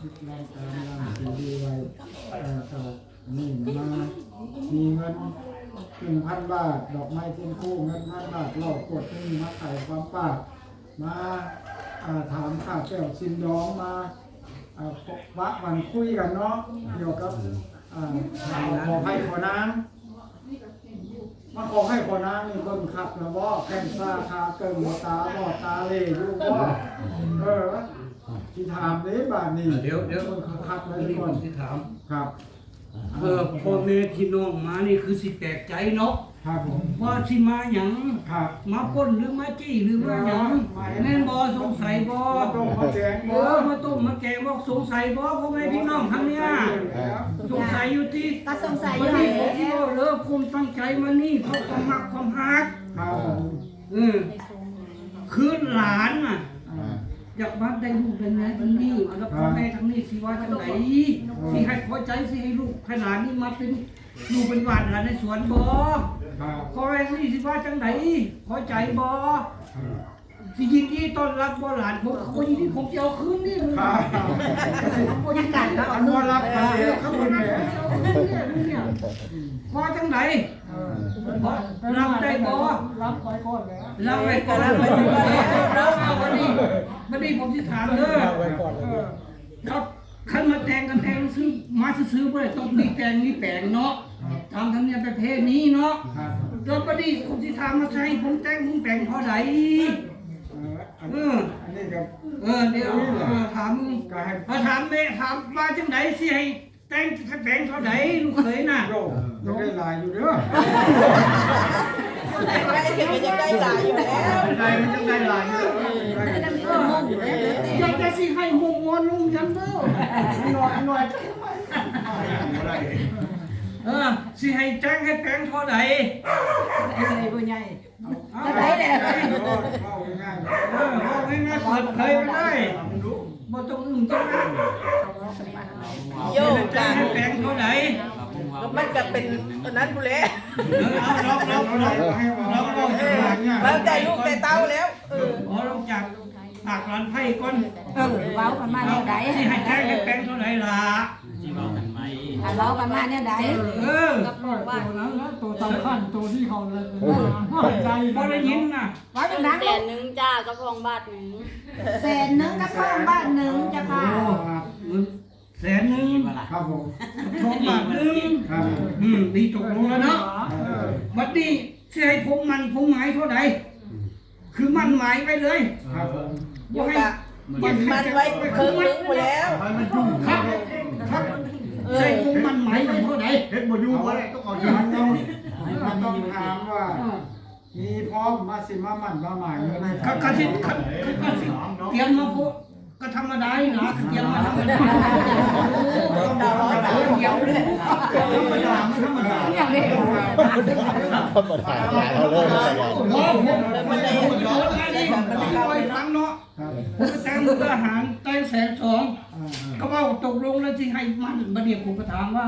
คิดแรงการงานสีดีไว้เอ่อต่อนี่มามีเงินหนึ่งพันบาท ดอกไม้เทียนคู่เงินพันบาทหลอกกดนี่มาไข่ความปากมาถามข่าวแก้วซินดองมาอ่าพบวะวันคุยกันเนาะเกี่ยวกับขอให้ขอนางมาขอให้ขอนางนี่เบิ่งขับนะบ่แข้งซาคาเกิงหัวตาบอดตาเล่อยู่บ่เออ ที่ถามเด้บาดนี้เดี๋ยวเดี๋ยวเบิ่งคักๆไว้อันนี้ก่ผอนมที่ถาม ครับเออพ่อแม่พี่น้องมานี่คือสิแปลกใจเนาะครับผมว่าสิมาหยังครับมาปล้นหรือมาจี้หรือว่าหยังแม่นบ่สงสัยบ่มาต้มมาแกงเออมาต้มมาแกงบ่สงสัยบ่พ่อแม่พี่น้องทำเนี่ยสงสัยอยู่ที่ก็สงสัยอวัยู่นแหนี้ผมที่ละว่าเลิกคุมตั้งใจมานี่เพราะความรักความฮักครับผมเออคือหลานน่ะ อ่าอยากบ้านได้ลูกเป็นไงทั้งนี้แล้วพ่อแม่ทั้งนี้สิว่าจังไหนสิให้พอใจสิให้ลูกให้หลานนี่มาเป็นลูกเป็นหวานหลานในสวนบ่ครับ พ่อแม่ทั้งนี้สิว่าจังไหนพอใจบ่ สิยินดีต้อนรับบ่หลานผมเขายินดีผมจะเอาคืนนี่เลยครับผมยังกันแล้วอันว่ารับกันเสียข้างบนแหมพอจังไหนเออพอรับได้บ่รับไว้ก่อนแล้วรับไว้ก่อนรับไว้ก่อนแล้วเอาวันนี้วันนี้ผมสิถามเด้อไว้ก่อนเลยครับขันมาแต่งกันแต่งซื้อมาซื้อๆบ่ได้ต้องมีแต่งมีแปลงเนาะตามธรรมเนียมประเพณีเนาะครับแล้วบัดนี้ผมสิถามมาใช้ผมแต่งผมแปลงเท่าไหร่ เอออันนี้กับเออเดี๋ยวเออถามก็ให้ถ้าถามแม่ถามว่าจังไดสิให้แต่งแปลงเท่าไหร่ลูกเขยน่ะโยยังได้ลายอยู่เด้อได้เก็บไว้ยังได้หลายอยู่แล้วได้มันยังได้ลายอยู่เด้อได้เอออยากจะสิให้มงมวนลุงยันเด้อหน่อยหน่อย เออ สิให้แต่งให้แปลงเท่าไหร่อะไรบ่ใหญ่เอาจะไหนแหละเข้าง่ายเออเอาง่ายๆเปิดเผยไปเลยบ่ต้องอึ้งจังนะโยกจะกันให้แปลงเท่าไหร่มันก็เป็นตัวนั้นผู้เล่เออเอาลองลองลองลองลองเอจังอหวะเนี่ยแล้วแต่ลูกแต่เต้าแล้วเอออ๋อลองจากปากหลานไพ่ก่อนเออเว้ากันมาแนวใดที่ให้แท้ให้แปลงเท่าไหร่ล่ะ ถ้าเว้ากันมาแนวใดเออตัวนั้นแล้วตัวสำคัญตัวที่เขาเลยได้บ่ได้ยินน่ะเว้าจังดังแสนหนึ่งจ้ากระพองบาทหนึ่งแสนหนึงกับทองบ้านหนึงจ้ะค่ะโอ้เงินแสนหนึงครับผมทองบาทหนึงครับอืมดีตกลงแล้วเนาะเออบัดนี้สิให้ผมมันผมหมายเท่าไหร่คือมันหมายไปเลยครับผมโยกอะมันมันไว้เพิ่งนึงผู้แล้วให้มันยุ่งครับครับ ใช่ผมมันไหมายไปเท่าไหร่เฮ็ดบ่อยู่บ่ได้ต้องเอาอยู่มันต้องมันต้องถามว่า มีพร้อมมาสิมามันมาหมายเงินก็ก็สิก็ก็สิเตรียมมาพวกก็ธรรมดาอยู่นะเตรียมมาธรรมดาดาวร้อยดาวเดียวเลยธรรมดาไม่ธรรมดาอย่างนี้ธรรมดาเราเริ่มแล้วโอ้โหผมมันได้เห็นเยอะนะนี่ผมไปฟังเนาะครับผมก็แต่งทหารแต่งแสนสองอ่าก็ว่า ตกลงแล้วที่ให้มันบัดเดี๋ยวผมก็ถามว่า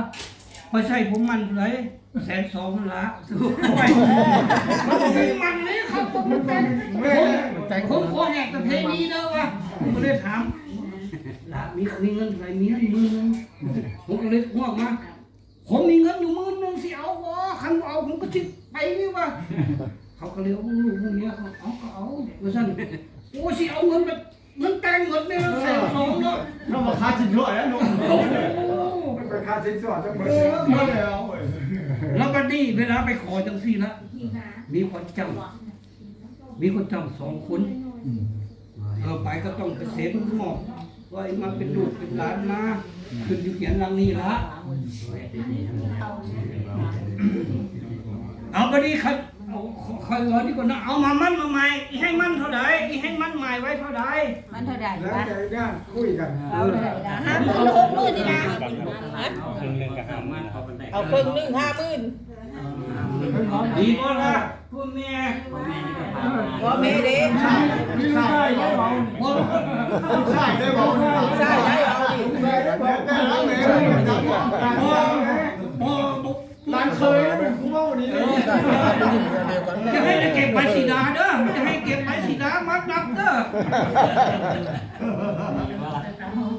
ไม่ใช่ผมมันเลยแสนสองนั่นละไม่มันบอกมีมันเลยครับผมแต่งผมขอแหกประเพณีเด้อวะผมก็เลยถามละมีมีเงินอะไรมีเงินหมื่นหนึงผมก็เลยหัวมาผมมีเงินอยู่หมื่นหนึงสิเอาวะคันบ่เอาผมก็สิไปนี่วะเขาก็เลยเอาลูกพวกเนี้ยเขาเอาก็เอาว่าซั่นโอ้สิเอาเงินแบบเงินแต่ง เนาะถ้ามาคาสินด้วยแล้วนุ่มมันเป็นคาสินสอดจังเบิดหมดแล้วแล้วบัดนี้เวลาไปขอจังซี่ละมีคนจำมีคนจำสองคนเออไปก็ต้องไปเซ็นหมอบว่าไอ้มาเป็นลูกเป็นหลานมาขึ้นอยู่เขียนหลังนี้ละเอาบัดนี้คัน เอาคอยเงินดีกว่านะเอามามั่นมาใหม่อีให้มั่นเท่าไหร่อีให้มั่นใหม่ไว้เท่าไหร่มันเท่าใดแล้ววะแต่ย่างคุยกันเอาเท่าใดนะห้าหมื่นหกหมื่นนี่นะเอาครึ่งหนึ่งห้าหมื่นดีก็ละพ่อแม่ว่าเมเด้มีใช่ได้เบาบ่ใช่ได้เบาใช่ได้เอาดิใช่ได้เบาแต่ละเมย์จังหวะการ บ่ ว่า บ่บ่ ร้านเคยเป็นคู่เมานี่เลย จะให้ได้เก็บใบสีดาเด้อจะให้เก็บใบสีดามัดนับเด้อ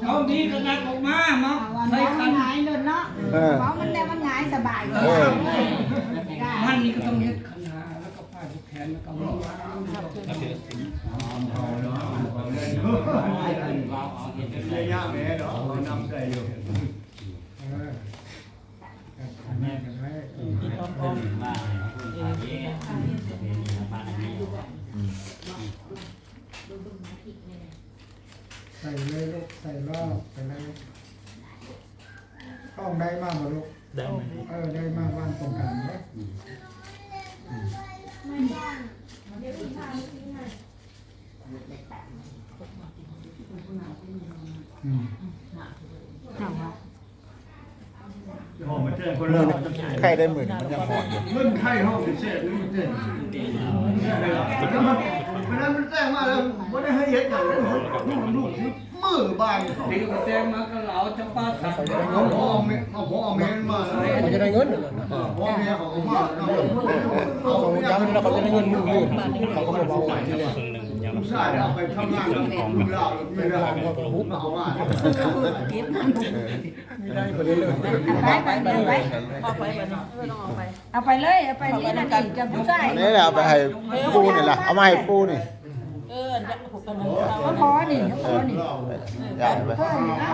เอาดีขนาดออกมามาใส่เว้าคัมันหงายเลยเนาะเว้ามันแต่มันหงายสบายเออมันนี่ก็ต้องเฮ็ดขนาแล้วก็ผ้าผูกแขนแล้วก็มือเอ มือใครได้หมื่นมันยังหอนอยู่เงินไทยห้องพิเศษนี่มันเจ๋งเพราะนั้นมันแจ้งมาแล้วไม่ได้ให้เย็ดอย่างนั้นลูกลูกมือบานดีก็แจ้งมาก็เหลาจะป้าสักเอาพ่อเมเอาพ่อเมนมาเขาจะได้เงินเหรอพ่อเมียของเอาเขาเขาจะได้เงินหมื่นเขาก็มาบอกว่าที่เนี่ย ลูกชายเอาไปทำงานกับลูกเราไม่ได้เอาว่าได้ไปเรื่อยไปไปเดินไปออกไปแบบนี้เออต้องออกไปเอาไปเลยเอาไปนี่นะกันกับผู้ชายอันนี้แหละเอาไปให้ปูนี่ล่ะเอามาให้ปูนี่เออเลยก็พอนี่ก็พอนี่ย้าไปเพิ่มนี่เอา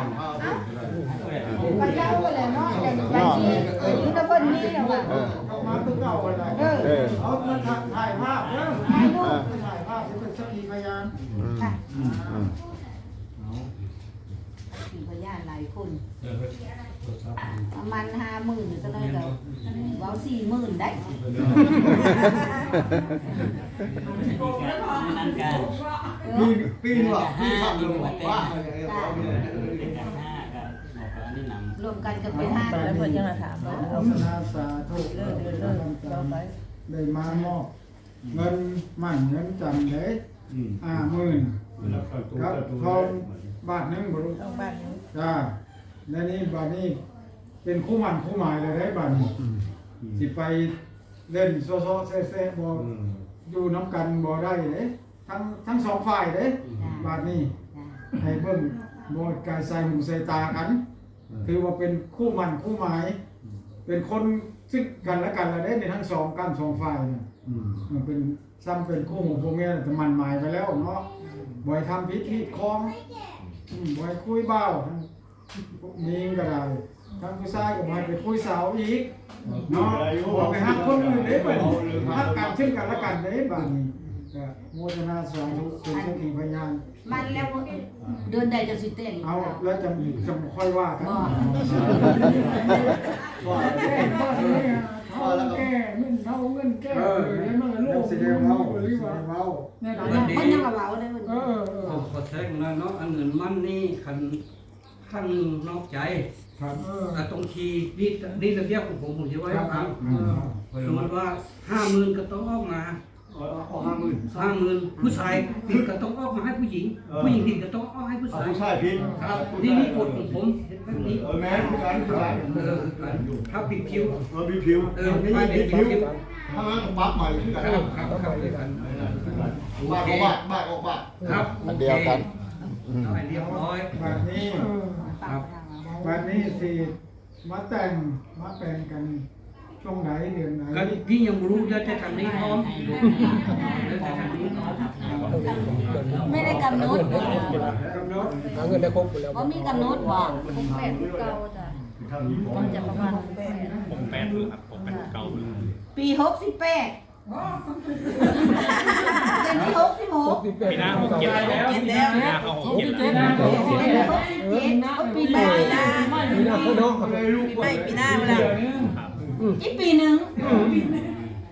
ไปเล่าไปเลยเนาะอย่างไปที่เออยุทธพลนี่เอาเออเอามาตัวเก่าไปเลยเออเออเอามาถ่ายภาพเด้อ ถ่ายรูป ถ่ายภาพเป็นสักขีพยาน อื มค่ะอืมมีพยานหลายคนประมาณห้าหมื่นก็เลยเราเว้าสี่หมื่นได้ปีปีนึงอะปีทำเลยว่ารวมกันก็เป็นห้าแล้วเพื่อนยังมาถามว่าโฆษณาสาธุเลิศเลิศเลิศได้มามอบเงินมั่นเงินจำได้ห้าหมื่น ครับทองบาทหนึงบ่รู้ต้องบ้านนี้จ้าและนี่บาทนี้เป็นคู่หมันคู่หมายเลยได้บาทนี้สิไปเล่นโซโซเซ่เซ่บ่อยู่น้ำกันบ่ได้เด้ทั้งทั้งสองฝ่ายเด้บาทนี้ให้เบิ่งบ่กายใส่หูใส่ตากัน ถือว่าเป็นคู่หมันคู่หมาย เป็นคนซึ่งกันและกันและได้ในทั้งสองกันสองฝ่ายเนี่ย มันเป็น ซ้ำเป็นคู่ของพวกเมียแต่มันหมายไปแล้วเนาะบ่อยทำพิธีคล้องอืมบ่อยคุยเบ้าทั้งพวกนี้ก็ได้ทั้งผู้ชายก็บ่ให้ไปคุยสาวอีก เนาะบ่ไปหักคนอื่นเด้บัดนี้หักกันซึ่งกันและกันเด้บัดนี้ก็โมทนาสาธุเป็นสักขีพยาน มันแล้วเดือนใดจะสิเต้นเอาแล้วจะจะค่อยว่ากัน บ่ ว่าแก้บ้านนี้เขาแก้เงินเท่าเงินแก้เลยมันลูกสิเดียวเมาหรือว่าเมามันยังเว้าได้มันเออเออเอาขอแทงนะเนาะอันเงินมันนี่คันข้างนอกใจครับเออแต่ตรงทีนี่นี่ระเบียบของผมผมจะไว้ครับครับเออ สมมติว่าห้าหมื่นก็ต้องออกมา เอาห้าหมื่น ห้าหมื่นผู้ชายผิดก็ต้องออกมาให้ผู้หญิงผู้หญิงผิดก็ต้องออกให้ผู้เอาชายผู้ชายพิษครับนี่นี่กฎของผมเห็นแบบนี้เออแม่ผู้ชายผู้ชายเออถ้าผิดคิว เออมีผิวเออไม่ไม่มีผิดผิวคิวถ้างั้นก็ปั๊บใหม่ขึ้นกันครับครับครับด้วยกันบ้านออกบ้านบ้านออกบ้านครับอันเดียวกันอืมเอาให้เรียบร้อยบัดนี้ครับบัดนี้สิมาแต่งมาแปลงกัน ช่วงไหนเดือนไหนก็ที่ยังรู้จะจะทำนี้พร้อมจะทำนี้พร้อมไม่ได้กำหนดกำหนดหาเงินได้ครบแล้วบ่มีกำหนดบ่แปดเก้าจ้ะทางนี้ผมมันจะประมาณแปดผมแปดครับผมแปดเก้าปี68เป็นที่66ปีหน้าหกเจ็ดแล้วเจ็ดแล้วปีหน้าเขาหกเจ็ดแล้วปีหน้าปีหน้าปีหน้าเขาเนาะไม่ปีหน้าเวลา อีกปีหนึ่ง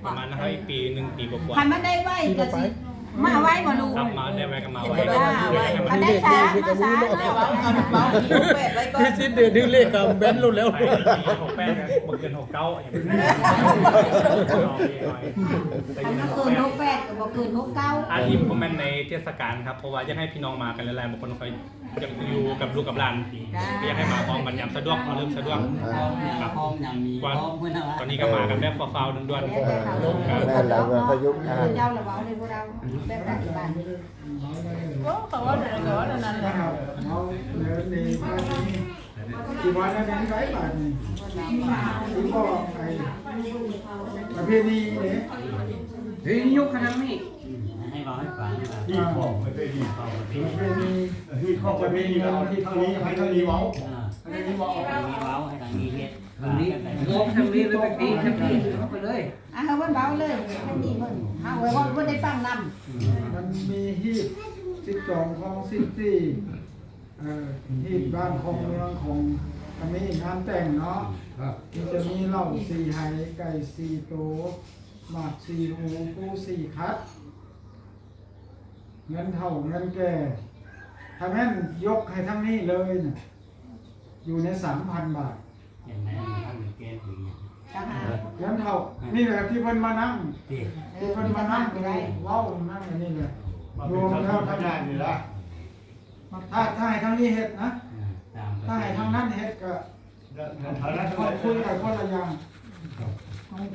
ประมาณนะครับอีกปีหนึ่งปีกว่าคันมันได้ไว้ก็สิ มาไว้บ่ลูกๆครับมาได้ไว้ก็มาเห็นไว้ได้ว่าคันได้ช้ามาช้าได้ว่าเอาเบาที่แปดไว้ก่อนพี่สิ้นเดือนที่เลขกับแบนรุ่นแล้ว ไปหกแปดบวกเกินหกเก้าอย่างนี้คันมันเกิน68ก็บ่เกิน69อาทิตย์ผมเป็นในเทศกาลครับ เพราะว่าจะให้พี่น้องมากันหลายๆบางคนคอยจะอยู่กับลูกกับหลานก็อยากให้มาพร้อมกันยามสะดวกเอาเริ่มสะดวกครับวันตอนนี้ก็มากันแบบฟาวๆด่วนๆแม่นหลายวันประยุกต์อ่า เจ้าละเว้าเลยพวกเราคแบบปัจจุบันโอ้เขาว่าอะไรก็ว่านั่นแหละเอาเดีมาดีที่วันนั้นเป็นไรบาทนี่บอกไอ้ประเพณีเนี่ยเฮ้ยยกขนาดนี้ให้เราให้ฟังที่ของไม่ได้ดีข้ามาประเพณีที่ของไม่ได้ดีเราที่เท่านี้ให้เท่านี้เว้าให้เท่านี้เว้าทางนี้เว้าให้ทางนี้เฮ็ด ทางนี้ยกทางนี้เลยไปตีทางนี้เข้าไปเลยอะเขาเพิ่นเบาเลยให้นี่เพิ่นเอาไว้ว่าเพิ่นได้ฟังนำมันมีฮีบสิบสองของสิบสี่เอ่อฮีบบ้านของเมืองของอันนี้งานแต่งเนาะครับมันจะมีเหล้าสี่ไหไก่สี่โตหมากสี่หูปูสี่คัด เงินเท่าเงินแก่ถ้าแม่นยกให้ทั้งนี้เลยน่ะอยู่ในสามพันบาทเห็นไหมทำเป็น เกมอย่างเงี้ยจังหาเงินเท่านี่แหละที่เพิ่นมานั่งที่ที่เพิ่นมานั่งเลยเว้านั่งอันนี้เลยรวมแล้วทั้งนั้นนี่ละถ้าถ้าให้ทั้งนี้เฮ็ดนะตามถ้าให้ทั้งนั้นเฮ็ดก็ฐานะก็คุยกันคนละอย่าง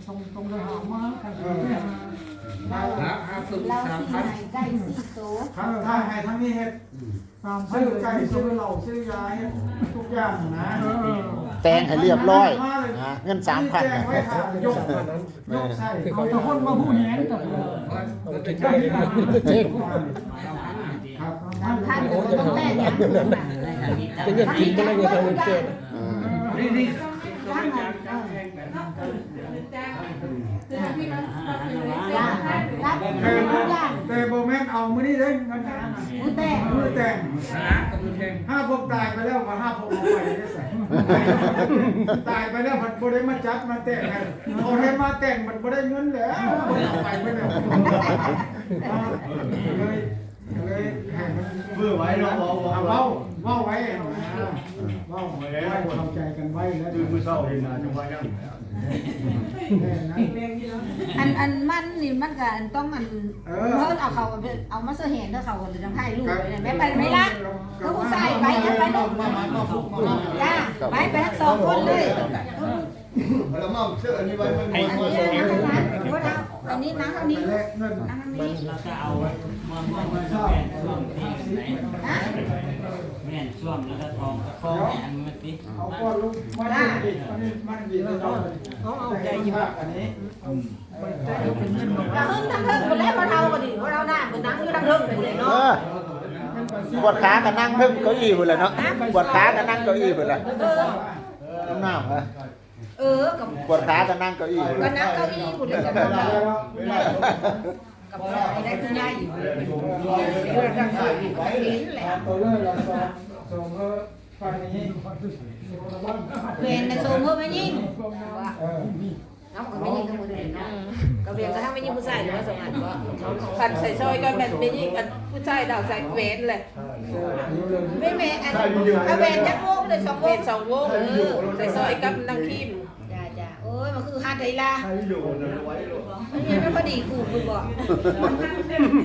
ส่งส่งไปหามาทางเอนี้อหาหาฝึกเราสามสิพันให้ไก่สี่โตถ้าถ้าให้ทั้งนี้เฮ็ดสามพันซื้อไก่ซื้อเหล้าซื้อยาเฮ็ดทุกอย่างนะแต่งให้เรียบร้อยนะเงินสามพันแจ้งไว้ค่ะยกยกใส่เอาแต่คนมาผู้แหงแต่เอาไปได้เจ๊งครับทำท่านก็ต้องแลกอย่างนี้นะทางนี้ตามเป็นเงินกินก็ได้เงินทางเงินเจ๊งอืมนี่นี่จ้างให้จ้างรับแต่ทุกอย่างแต่โบแม่นเอามื้อนี้เด้เงินนั้นน่ะมือแต่งมื้อแต่งสนะกับมือแทงห้าพวกตายไปแล้วว่าห้าพวกเอาไปได้ใส่ ตายไปแล้วมันบ่ได้มาจัดมาแต่งให้เอาให้มาแต่งมันบ่ได้เงินแล้วเอาไปไปแล้วเลยเลยให้มันเพื่อไว้เราเว้าเอาเว้าเว้าไว้เว้าไว้เข้าใจกันไว้แล้วตื่นมื้อเช้าเห็นน้าจังหวะยังแน่นะ อันอันมันนี่มันก็ต้องอันเพิ่นเอาเขาเอามาเสเห็นเด้อเขาก็จะทำให้ลูกแม่ไปไม่ละก็ผู้ชายไปยังไปลูกจ้าไปไปทั้งสองคนเลยแล้วมั่งเสื้ออันนี้ไว้มันอันนี้นะนะอันนี้นะอันนี้แลกเงินอันนี้เราจะเอาเมื่อเมื่อเมื่อแม่ช่วงที่ไหนแม่นช่วงแล้วก็ทองกระทองอันมันสิเอาก้อนลูกมันดีมันมันดีเลยเนาเอาเอาใจอยู่อันนี้ถ้าเฮิ่งถ้าเฮิ่งคนแรกมาเราก็ดีเพราะเราหน้าเหมือนนั่งอยู่ทางเฮิ่งไปเลยเอเนาะปวดขาก็นั่งเพิ่มเก้าอี้พุ่นแหละเนาะปวดขาก็นั่งเก้าอี้พุ่นแหละน้ำหน้าเหรอเออกับปวดขาก็นั่งเก้าอี้พุ่นก็แหละนั่งเก้าอี้คุณเลยกับเว เราลาแล้เวลากับเราได้คุณยายอยู่เรื่องทางสายไว้ตัวเลิกเราสองสองเออฝั่งนี้เวียนในโซมเพิ่มไม่ยิ่งเออน้องก็ไม่ยิ่งทั้งหมดเลยเนาะก็เวียนกระทั่งไม่ยิ่งผู้ชายหรือว่าสมัยว่าคันใส่ซอยก็แบบไม่ยิ่งกันผู้ชายดาวใส่เวนเลยไม่แม่อันเอาเวียนจักโมงเลยสองวงสองวงเออใส่ซอยกับนางคิม มันคือฮาดไดล่ะใครอยู่นะไว้ลูกมันยังไม่พอดีกูคือบอก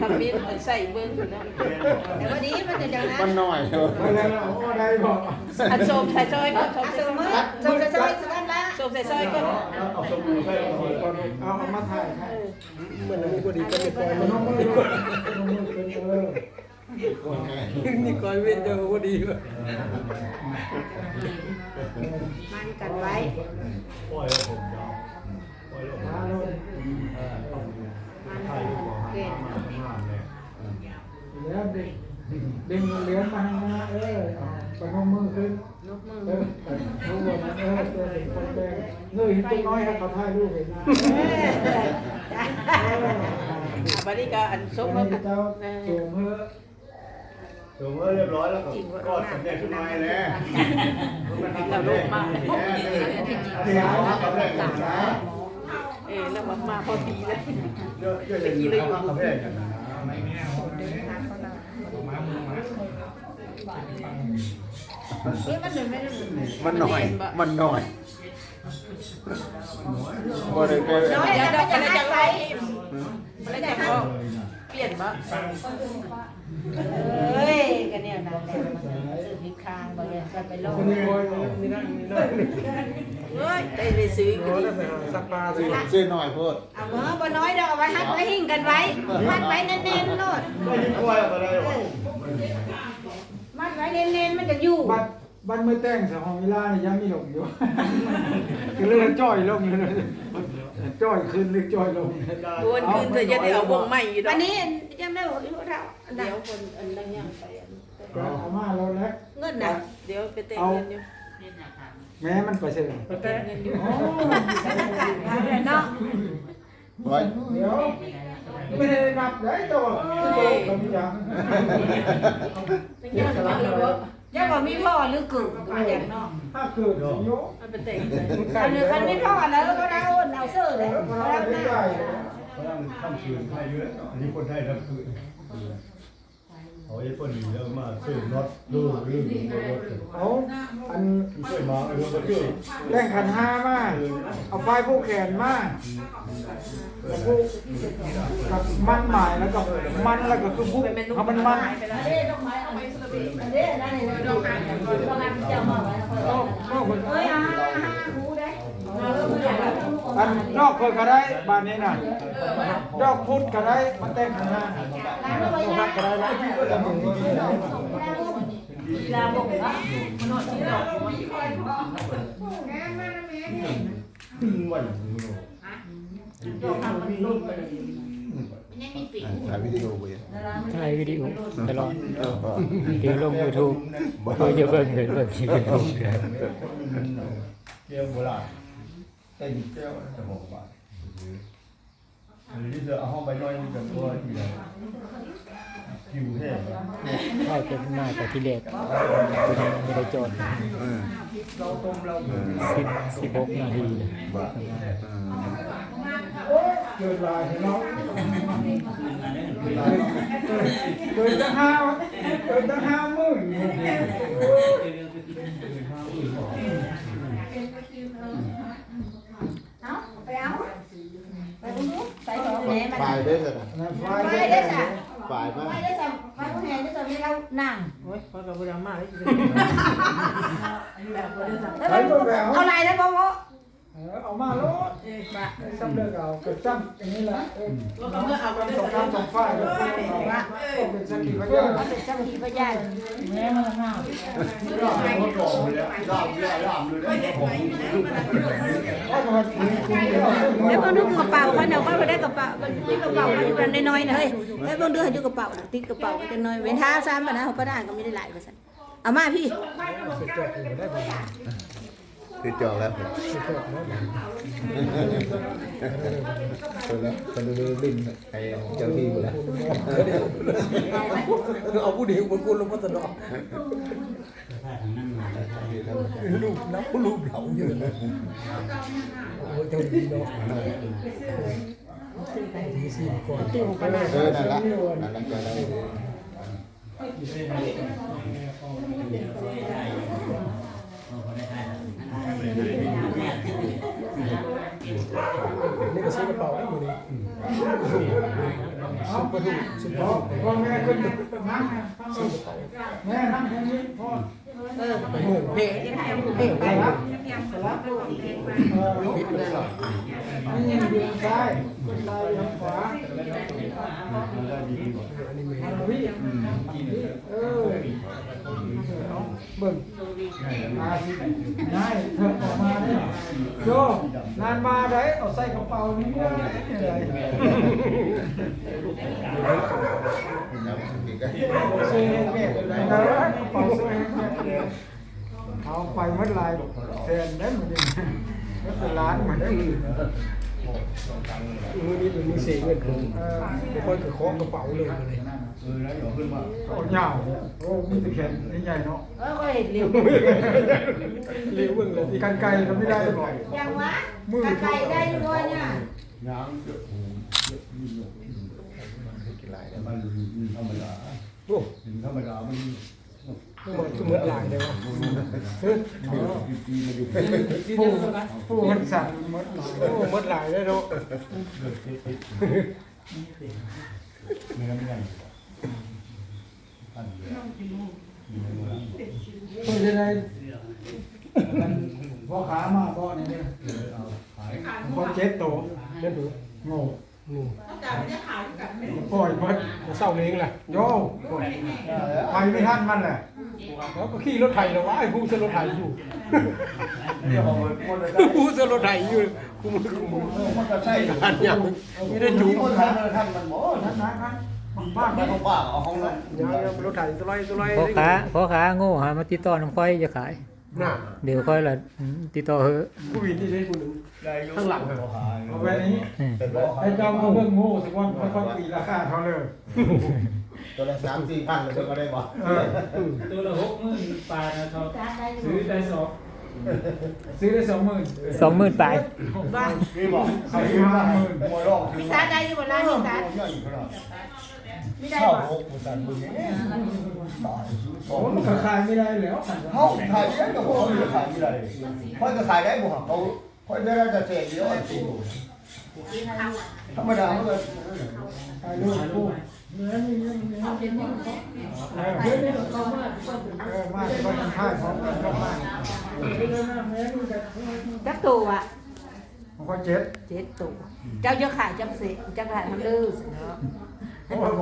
ทำมีใส่เบิ้งอยู่นะแต่ว่าดีมันจะจังนั้นมันน้อยเออไปแล้วโอ้ได้บอกอันโซมใส่ซอยก็ชมอาใส่เสมอจงจะซอยสักกันละโซมใส่ซอยก็เอาสมุนไพรเอาก่อนเอามาถ่ายให้เหมือนมีพอดีก็ไม่คอยน้องมือน้องมือเป็นเออนี่คอยเว้นเดียวพอดีว่ะมันกันไว้ปล่อย แล้วผมยาวปล่อยแล้วมาเลยมันถ่ายอยู่บ่เกิดมามาเลยแล้วดึงดึงเหลือมาให้มาเออไปน้องมือขึ้นนกมือเออรู้ว่ามันเออตัวเด็กคนแดงเงยเห็นตัวน้อยให้เขาถ่ายรูปเห็นนะบัดนี้ก็อันซบให้มาเจ้าสูงเพื่อถึงว่าเรียบร้อยแล้วก็กอดกันได้ขึ้นมาแล้วมันทำกันได้เดี๋ยวทำได้กันนะ ออแล้วมามาพอดีเลยเยอะเยอะอย่างนี้เขาทำได้กันนะเอ๊ะมันเหมือนไม่ได้เหมือนมันน้อยมันน้อยบ่ได้ไปน้อยเดี๋ยวแต่เดี๋ยวมันก็จะเลยหาจะยไล่ไปแล้วจะพอเปลี่ยนบ่เอ้ยกันเนี่ยนั่นแหละมันซื้อพริกคางบ่เนี่ยก็ไปลงนี่โอยนี่นั่นนี่นั่นเฮ้ยได้ไปซื้อโอ้ได้ไปหาสักปลาสิชื่อหน่อยโพดเอาเมื่อบ่น้อยดอกเอาไว้ฮัดไว้หิ้งกันไว้มัดไว้แน่นๆโลดได้ยินกล้วยอะไรหรอมัดไว้แน่นๆมันจะอยู่บัดบัดมือแต่งสองเวลานี่ยังมีหลงอยู่คือเรื่องจ้อยลงเลย จ้อยขึ้นหรือจ้อยลงบวนคืนเธอจะได้เอาวงใหม่อยู่ดอวักนนี้ยังได้บอกอยู่เราอันใดเดี๋ยวคนอันนั้นยังไปอันเอามาแล้วแล้วเงินน่ะเดี๋ยวไปแต่งเงินอยู่แม้มันไปเสร็จไปแต่งเงินอยู่เอาเลยเนาะไว้เดี๋ยวไม่ได้นับได้ตัวโตกับพี่ยังเจ้า บ่มีพ่อหรือกึ่งมาจากนอกถ้าเกิดโยเอาไปแต่งเงินอันนี้คันไม่พ่อแล้วก็ได้โอนเอาเสื้อเลยเราเอาได้หน้าใหญ่เขาตั้งทำคืนให้เยอะอันนี้คนให้ทำคืน เขาจะคนอยู่แล้วมาซื้อรถดูรื่นรถเอาอันช่วยมาเออมาช่วยแรงขันห้ามาเอาไฟผู้แขนมาแล้วผู้กับมันหมายแล้วก็มันแล้วก็คือผู้เอามันมันเด้ดอกไม้เอาไปสุดเด้เด้นั่นนี่ดอกไม้ดอกไม้เจ้ามาไว้นอกนอกคนเอ้ยอ่าหูได้ อันนอกคนก็ได้บ้านนี้น่ะดอกพุทธก็ได้มันแต่งขันห้าล้างไว้นะก็ได้แล้วที่ก็จะมึงลาบกอะตึงวันถ่ายวิดีโอไปถ่ายวิดีโอตลอดเออเดี๋ยวลง YouTube บ่เยอะเบิ่งเลยเบิ่งคลิป YouTube เกี่ยวโบราณ เต็มเกี่ยวจะบอกว่าอันนี้จะเอาห้องไปน้อยมันจะตัวที่ไหนผิวแห้งเข้าจะมาแต่ที่แรกไม่ได้จอดเออสิบสิบหกนาทีเลยว่าเออเกิดลายเห็นเนาะเกิดตั้งห้าเกิดตั้งห้าหมื่น เอาไปเอาไปดูใส่ของแหนมันฝ่ายได้สินะไฟไปได้จ้ะฝ่ายมาไปได้จ้ะไปผู้แหนได้จ้ะไม่เอานั่งโอ้ยพอกับบุญมากเลยเอาอะไรนะพ่อ พ่อเอามาโลดซ้ำเลิกเอาเกิดซ้ำอย่างนี้แหละเออน้ำเอากันสองข้างสองฝ่ายแล้วก็เอาละเป็นสักขีพยานเอาเป็นเจ้าหน้าที่พยานแม่มันง่ายร่างเขาหล่อเลยร่างร่างร่างเลยนะผมเพราะมันคุยคุยเดี๋ยวเพิ่งดูกระเป๋าเขาเดี๋ยเขาไปได้กระเป๋าที่กระเป๋ามันอยู่กันน้อยๆนะเฮ้ยเฮ้ยเพิ่งดูให้ดูกระเป๋าติดกระเป๋ากันน้อยเว้นท้าซ้ำไปนะเขาป้าด่านก็ไม่ได้หลายเปอร์เซ็นต์เอามาพี่ คือจอแล้วคนละคนละลิ้นไอ้เจ้าที่อยู่แล้วเอาผู้เดียวบนกูลงมาตลอดรูปน้ำรูปเหลาอยู่เลยโอ้ยเจ้าดีเนาะดีสิก่อนเออนั่นละนั่นละก็ได้ นี่ก็ซื้อกระเป๋าให้หมดเลยซุปเปอร์ทูซุปเปอร์ทูพ่อแม่ขึ้นนั่งแม่นั่งตรงนี้พ่อเออไปหมู่เพ่เพ่เพ่ ไปรับไปรับเออนี่ดูซ้ายซ้ายทางขวาพี่เออเบิ่งมาสิง่ายเถอะออกมาเนี่ยโยนานมาได้เอาใส่กระเป๋านี่เมื่อไรเซ่แม่เด้อเป่าเซ่แม่ เอาไปเมื่อไรแทนได้เหมือนกันเป็นล้านเหมือนกันมือนี้เป็นมือเสียเงินผมเออไม่ค่อยกระเคาะกระเป๋าเลยเลยเออแล้วเดี๋ยวขึ้นมาโอ้ยาวโอ้มีแต่แขนใหญ่เนาะเออก็เห็นเร็วเลี้ยวเบิ่งเลยกันไกลก็ไม่ได้บ่อยยังวะกระไก่ได้ด้วยเนี่ยน้ำเยอะหูเยอะนี่เยอะมันธรรมดาโอ้ถึงธรรมดามัน มันคือเมื่อหลายเลยวะเฮ้ยผู้ผู้คนสั่งหมดโอ้เมื่อหลายเลยเนาะไม่ทำยังท่านเดียวเพื่อจะได้พ่อขามาบ่นี่เนี่ยขายพอเจ็ดโตเจ็ดโตโง่นี่ปล่อยมันเศร้าเลี้ยงแหละโย่ปล่อยไปไม่ทันมันแหละแล้วก็ขี่รถไถแล้ววะไอ้ผู้ซื้อรถไถอยู่เดี๋ยวผมหมดเลยผู้ซื้อรถไถอยู่กูมึงกูมึงมันก็ใช่อันยังไม่ได้จูงคนทำเลยท่านมันบ่ท่านนะนะบ้านมันของบ้าเอาของนั้นยังยังรถไถสไลด์สไลด์พ่อค้าพ่อค้าโง่หามาติดต่อน้ำค่อยจะขาย น่ะเดี๋ยวค่อยละอืมติดต่อเถอะผู้วินที่ใช้ผู้หนึ่งได้อยู่ข้างหลังอะเอาไว้นี้อืมเป็นบ่ให้เจ้ามาเบิ่งโง่สักวันค่อยๆปีราคาเขาเลยตัวละสามสี่พันเลยก็ได้บ่เออตัวละหกหมื่นปลายนะครับซื้อได้สอง ซื้อได้สองหมื่นสองหมื่นปลายว่ามีบ่เขาซื้อห้าหมื่นมวยร้องถึงมีตาได้อยู่บ่ล่ะมีตาใหญ่ขนาดไม่ได้เช่าบ่หกบุษันมึงเนี่ยตายซื้อขอผงมก็ขายไม่ได้แล้วเขาขายได้ก็พอเขาจะขายไม่ได้เขาจะขายได้บ่เขาเขาได้จะเสียเดียวอันสิธรรมดาเขาก็ขายลูก เนื้อนี่เนื้อนี่เนื้อนี่เออเนื้อนี่เขามากเออมากก็ยังขายของกันก็มากจักตัวอะมันก็เจ็ดเจ็ดตัวเจ้าจะขายจักเสจักขายทำดื้อเนาะ